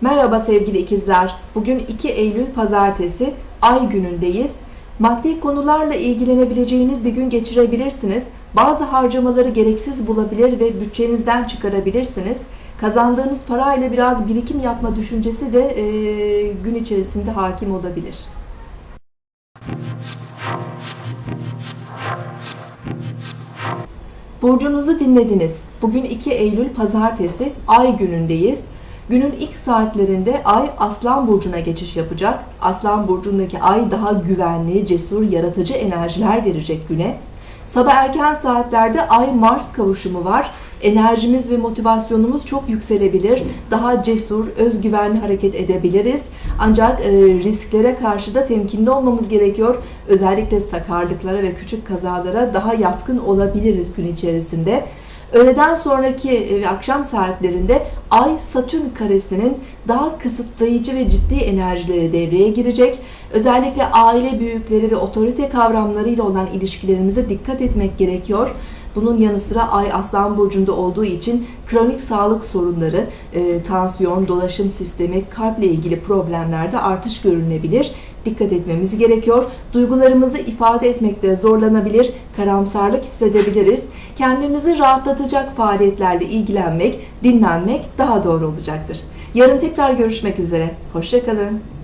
Merhaba sevgili ikizler. Bugün 2 Eylül Pazartesi, Ay günündeyiz. Maddi konularla ilgilenebileceğiniz bir gün geçirebilirsiniz. Bazı harcamaları gereksiz bulabilir ve bütçenizden çıkarabilirsiniz. Kazandığınız parayla biraz birikim yapma düşüncesi de e, gün içerisinde hakim olabilir. Burcunuzu dinlediniz. Bugün 2 Eylül Pazartesi, Ay günündeyiz. Günün ilk saatlerinde Ay Aslan Burcu'na geçiş yapacak. Aslan Burcu'ndaki Ay daha güvenli, cesur, yaratıcı enerjiler verecek güne. Sabah erken saatlerde Ay-Mars kavuşumu var. Enerjimiz ve motivasyonumuz çok yükselebilir. Daha cesur, özgüvenli hareket edebiliriz. Ancak e, risklere karşı da temkinli olmamız gerekiyor. Özellikle sakarlıklara ve küçük kazalara daha yatkın olabiliriz gün içerisinde. Öğleden sonraki e, ve akşam saatlerinde Ay Satürn karesinin daha kısıtlayıcı ve ciddi enerjileri devreye girecek. Özellikle aile büyükleri ve otorite kavramlarıyla olan ilişkilerimize dikkat etmek gerekiyor. Bunun yanı sıra Ay Aslan Burcu'nda olduğu için kronik sağlık sorunları, e, tansiyon, dolaşım sistemi, kalple ilgili problemlerde artış görünebilir. Dikkat etmemiz gerekiyor. Duygularımızı ifade etmekte zorlanabilir, karamsarlık hissedebiliriz. Kendimizi rahatlatacak faaliyetlerle ilgilenmek, dinlenmek daha doğru olacaktır. Yarın tekrar görüşmek üzere. Hoşçakalın.